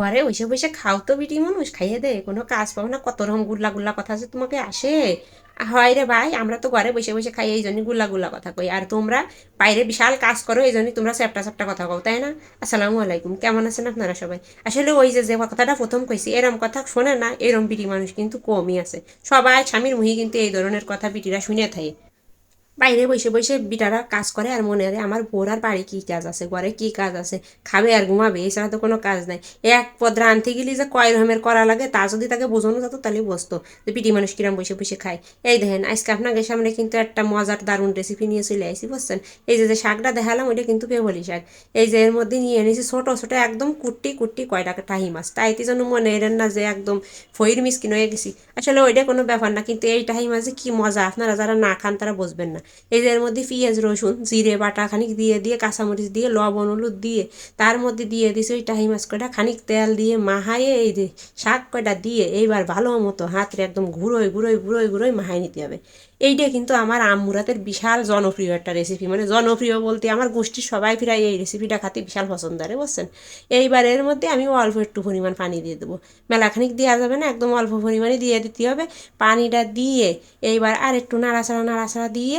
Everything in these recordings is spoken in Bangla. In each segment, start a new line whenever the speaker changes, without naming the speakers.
ঘরে বসে বসে খাও তো বিটি মানুষ, খাইয়ে দে, কোনো কাজ পাবো না, কত রকম গুল্লা গুল্লা কথা আছে তোমাকে আসে। হয় রে ভাই, আমরা তো ঘরে বসে বসে খাই, এই জন্য গুল্লা গুল্লা কথা কই। আর তোমরা বাইরে বিশাল কাজ করো, এই জন্য তোমরা চ্যাপটা চ্যাপটা কথা কও, তাই না? আসসালামু আলাইকুম, কেমন আছেন আপনারা সবাই? আসলে ওই যে যে কথাটা প্রথম কইছি, এরম কথা শোনে না, এরম বিটি মানুষ কিন্তু কমই আছে। সবাই স্বামীর মুহি কিন্তু এই ধরনের কথা বিটিরা শুনে থাকে। বাইরে বসে বসে বিটারা কাজ করে আর মনে হয়, আমার বোর আর বাড়ি কী কাজ আছে? ঘরে কী কাজ আছে? খাবে আর ঘুমাবে এছাড়া তো কোনো কাজ নাই। এক পদ রাঁধতে গেলে যে কয় রকমের করা লাগে, তা যদি তাকে বোঝানো যেত তাহলে বসতো। যে পিটি মানুষ কিরম বসে বসে খায়। এই দেখেন, আজকে আপনাদের সামনে কিন্তু একটা মজার দারুণ রেসিপি নিয়ে চলে আসি বুঝছেন? এই যে যে শাকটা দেখালাম, ওইটা কিন্তু পেবলি শাক। এই যে, এর মধ্যে নিয়ে এনেছি ছোটো ছোটো, একদম কুট্টি কুট্টি কয়টা টাহি মাছ। তাইতে যেন মনে এরেন না যে একদম ফইর মিসকিন হয়ে গেছি। আসলে ওইটা কোনো ব্যাপার না, কিন্তু এই টাহি মাছে কি মজা, আপনারা যারা না খান তারা বুঝবেন না। এই যে মধ্যে পেঁয়াজ, রসুন, জিরে বাটা খানিক দিয়ে দিয়ে, কাঁচামরিচ দিয়ে, লবণ, হলুদ দিয়ে, তার মধ্যে দিয়ে দিছে ওই টাহি মাছ কয়টা, খানিক তেল দিয়ে মাহায়ে এই যে শাক কয়টা দিয়ে এইবার ভালো মতো হাতরে একদম ঘুরোয় ঘুরোয় ঘুরোয় ঘুরোয় মাহাই নিতে হবে। এইটা কিন্তু আমার আম্মুরাতের বিশাল জনপ্রিয় একটা রেসিপি মানে জনপ্রিয় বলতে আমার গোষ্ঠীর সবাই প্রায় এই রেসিপিটা খাতে বিশাল পছন্দ করে, বুঝছেন? এইবার এর মধ্যে আমি অল্প একটু পরিমাণ পানি দিয়ে দেবো। মেলাখানিক দেওয়া যাবে না, একদম অল্প পরিমাণে দিয়ে দিতে হবে। পানিটা দিয়ে এইবার আর একটু নাড়াচাড়া নাড়াচাড়া দিয়ে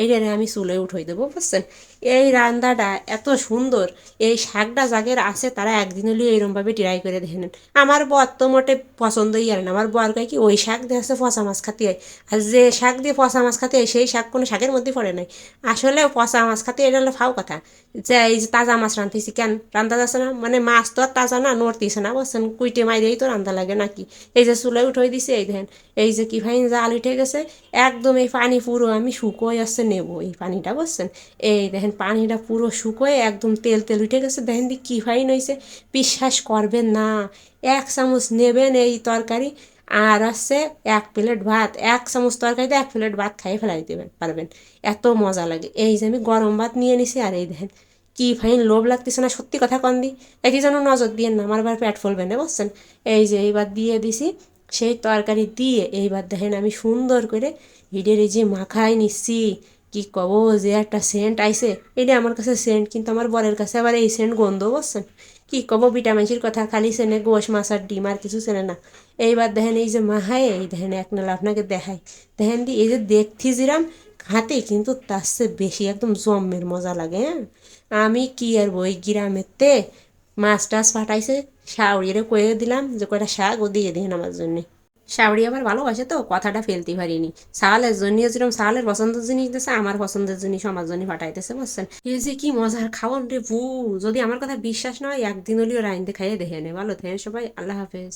এইটারে আমি চুলে উঠোই দেবো, বুঝছেন? এই রান্নাটা এত সুন্দর, এই শাকটা যাদের আছে তারা একদিন হলেও এইরকমভাবে ট্রাই করে দেখে নেন। আমার বর তো মোটে পছন্দই আর না। আমার বর কয় কি, ওই শাক দিয়ে আছে পচা মাছ খাতে হয় আর যে শাক দিয়ে পচা মাছ খাতে হয় সেই শাক কোনো শাকের মধ্যে পড়ে নাই। আসলে পচা মাছ খাতে এটা হলো ফাও কথা। যে এই যে তাজা মাছ রাঁধতেছি, কেন রান্ধা যাচ্ছে না? মানে মাছ তো আর তাজা না, নড়তেছে না, বুঝছেন? কুইটে মাইরেই তো রান্ধা লাগে নাকি? এই যে চুলে উঠোই দিছে, এই দেখেন, এই যে কি ফাইন জাল উঠে গেছে, একদম এই পানি পুরো আমি শুকোয় আসছে নেব, এই পানিটা, বুঝছেন? এই দেখেন, পানিটা পুরো শুকোয় একদম তেল তেল উঠে গেছে। দেখেন দি কী ফাইন হয়েছে বিশ্বাস করবেন না, এক চামচ নেবেন এই তরকারি, আর হচ্ছে এক প্লেট ভাত। এক চামচ তরকারিতে এক প্লেট ভাত খাইয়ে ফেলাই দেবেন, পারবেন। এত মজা লাগে। এই যে আমি গরম ভাত নিয়ে নিছি, আর এই দেখেন, কি ফাইন লোভ লাগতেছে না, সত্যি কথা কন দি। একই যেন নজর দিয়ে না, আমার বার পেট ফলবে না, বুঝছেন? এই যে এইবার দিয়ে দিছি, সেই তরকারি দিয়ে এইবার দেখেন আমি সুন্দর করে হিডের এই যে মাখাই নিচ্ছি। কি কব যে একটা সেন্ট আইছে? এটা আমার কাছে সেন্ট কিন্তু আমার বরের কাছে আবার এই সেন্ট গন্ধ বসছেন কি কব ভিটামিনসির কথা, খালি সেনে গোশ, মাছ আর ডিম আর কিছু চেনে না। এইবার দেখেন এই যে মাহায় এই দেখেন এক নালা আপনাকে দেখাই। দেখেন দি, এই যে দেখছি যেরাম, হাতে কিন্তু তার চেয়ে বেশি একদম জম্মের মজা লাগে হ্যাঁ? আমি কি আর ওই গ্রামেতে মাছ টাছ পাঠাইছে শাউরিরে কয়ে দিলাম যে কয়টা শাক ও দিয়ে দিন আমার জন্যে। শাউরি আবার ভালোবাসে তো, কথাটা ফেলতে পারিনি। সালের জন্য যেরকম সালের পছন্দের জিনিস দিতেছে আমার পছন্দের জিনিস আমার জন্য পাঠাইতেছে, বুঝছেন? এই যে কি মজার খাওয়ান রে বু যদি আমার কথা বিশ্বাস না হয়, একদিন হলেও রাইনতে খাইয়ে দেখে নে। ভালো থাকেন সবাই, আল্লাহ হাফেজ।